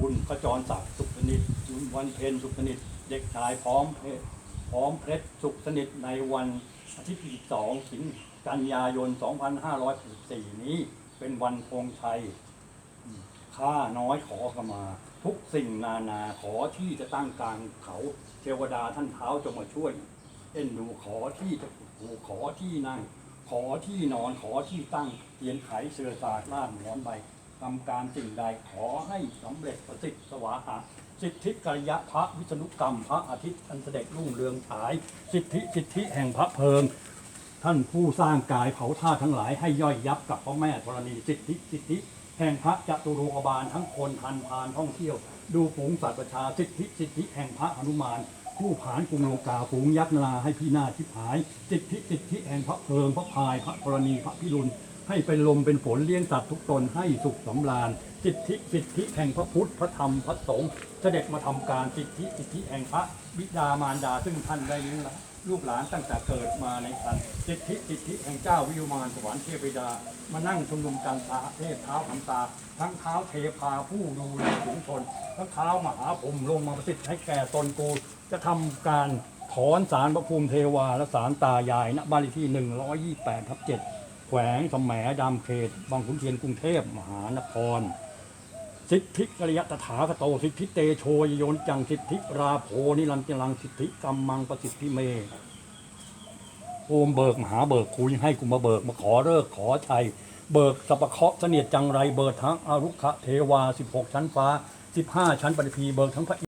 คุณขจรศักดิ์สุขสนิทคุณวันเพ็ญสุขสนิท เด็กชายพร้อมเพชรพร้อมเพชรสุขสนิทในวันอาทิตย์ที่2สิงกันยายน 2564 นี้เป็นวันธงชัยข้าน้อยขอขมา ทุกสิ่งนานาขอที่จะตั้งกลางเขาเทวดาท่านเท้าจงมาช่วย เอ็นดูขอที่จะผูขอที่นั่ง ขอที่นอนขอที่ตั้งเตียนไขเสือสาดล่านหมอนใบ ทำการสิ่งใดขอให้สำเร็จประสิทธิสวาหา สิทธิกัลยะพระวิษณุกรรม พระอาทิตย์อันเสด็จรุ่งเรืองฉาย สิทธิสิทธิแห่งพระเพลิง ท่านผู้สร้างกายเผาธาตุทั้งหลายให้ย่อยยับกับพระแม่ธรณีสิทธิสิทธิแห่งพระจตุโลกบาลทั้งคนทันพานท่องเที่ยว ดูฝูงสัตว์ประชาสิทธิสิทธิแห่งพระหนุมานผู้ผานกรุงโลกาฝูงยักษ์นาให้พี่นาทิพาย สิทธิสิทธิแห่งพระเพลิงพระพายพระธรณีพระพิรุณ ให้เป็นลมเป็นฝนเลี้ยงสัตว์ทุกตนให้สุขสำราญสิทธิสิทธิแห่งพระพุทธพระธรรมพระสงฆ์เสด็จมาทำการสิทธิสิทธิแห่งพระบิดามารดาซึ่งท่านได้เลี้ยงลูกหลานตั้งแต่เกิดมาในคันสิทธิสิทธิแห่งเจ้าวิวมานสวรรค์เทพบิดา มานั่งชุมนุมกันตาเทพเท้าคำตา ทั้งเท้าเทพาผู้ดูแลฝูงชนทั้งเท้ามหาพรหมลงมาประสิทธิ์ให้แก่ตนกูจะทำการถอนสารพระภูมิเทวาและสารตายายณบ้านเลขที่ 128ทับ7แข วงสมแหมดำเขต บางขุนเทียนกรุงเทพมหานคร สิทธิกริยตถาคโต สิทธิเตโชยโยนจังสิทธิราโพนิรันติลังสิทธิกรรมังประสิทธิเมโอมเบิกมหาเบิกคุยให้กูมาเบิกมาขอเลิกขอชัย เบิกสัพเคราะห์เสนียดจังไรเบิกทั้งอารุขะเทวา 16 ชั้นฟ้า 15 ชั้นปฏิพีเบิกทั้งพระ